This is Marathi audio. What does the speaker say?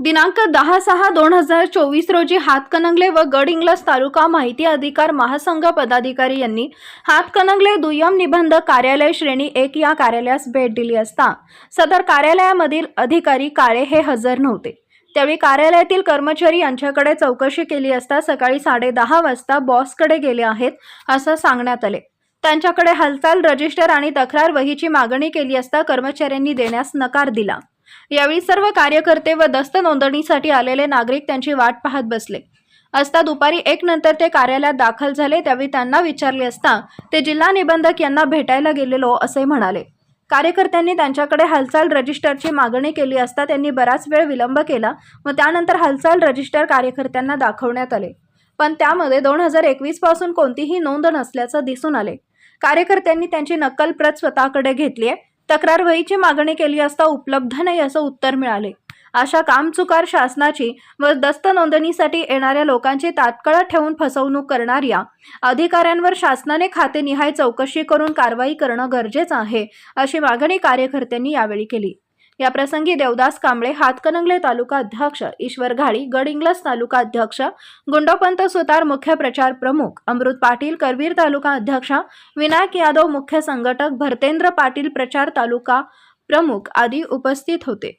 दिनांक दहा सहा दोन हजार चोवीस रोजी हातकणंगले व गड इंग्लज तालुका माहिती अधिकार महासंघ पदाधिकारी यांनी हातकणंगले दुय्यम निबंध कार्यालय श्रेणी एक या कार्यालयास भेट दिली असता सदर कार्यालयामधील अधिकारी काळे हे हजर नव्हते. त्यावेळी कार्यालयातील कर्मचारी यांच्याकडे चौकशी केली असता सकाळी साडेदहा वाजता बॉसकडे गेले आहेत असं सांगण्यात आले. त्यांच्याकडे हालचाल रजिस्टर आणि तक्रार वहीची मागणी केली असता कर्मचाऱ्यांनी देण्यास नकार दिला. यावेळी सर्व कार्यकर्ते व दस्त नोंदणीसाठी आलेले नागरिक त्यांची वाट पाहत बसले. असता दुपारी एक नंतर ते कार्यालयात दाखल झाले त्यावेळी त्यांना विचारले असता ते जिल्हा निबंधक यांना भेटायला गेलेलो असे म्हणाले. कार्यकर्त्यांनी त्यांच्याकडे हालचाल रजिस्टरची मागणी केली असता त्यांनी बराच वेळ विलंब केला व त्यानंतर हालचाल रजिस्टर कार्यकर्त्यांना दाखवण्यात आले. पण त्यामध्ये दोन हजार एकवीसपासून कोणतीही नोंद नसल्याचं दिसून आले. कार्यकर्त्यांनी त्यांची नक्कल प्रत स्वतःकडे घेतली आहे तक्रार वहीची मागणी केली असता उपलब्ध नाही असं उत्तर मिळाले. अशा कामचुकार शासनाची व दस्त नोंदणीसाठी येणाऱ्या लोकांची तात्काळ ठेवून फसवणूक करणाऱ्या अधिकाऱ्यांवर शासनाने खातेनिहाय चौकशी करून कारवाई करणं गरजेचं आहे अशी मागणी कार्यकर्त्यांनी यावेळी केली. याप्रसंगी देवदास कांबळे हातकणंगले तालुका अध्यक्ष ईश्वर घाडी गडहिंग्लज तालुका अध्यक्ष गुंडोपंत सुतार मुख्य प्रचार प्रमुख अमृत पाटील करवीर तालुका अध्यक्ष विनायक यादव मुख्य संघटक भरतेंद्र पाटील प्रचार तालुका प्रमुख आदी उपस्थित होते.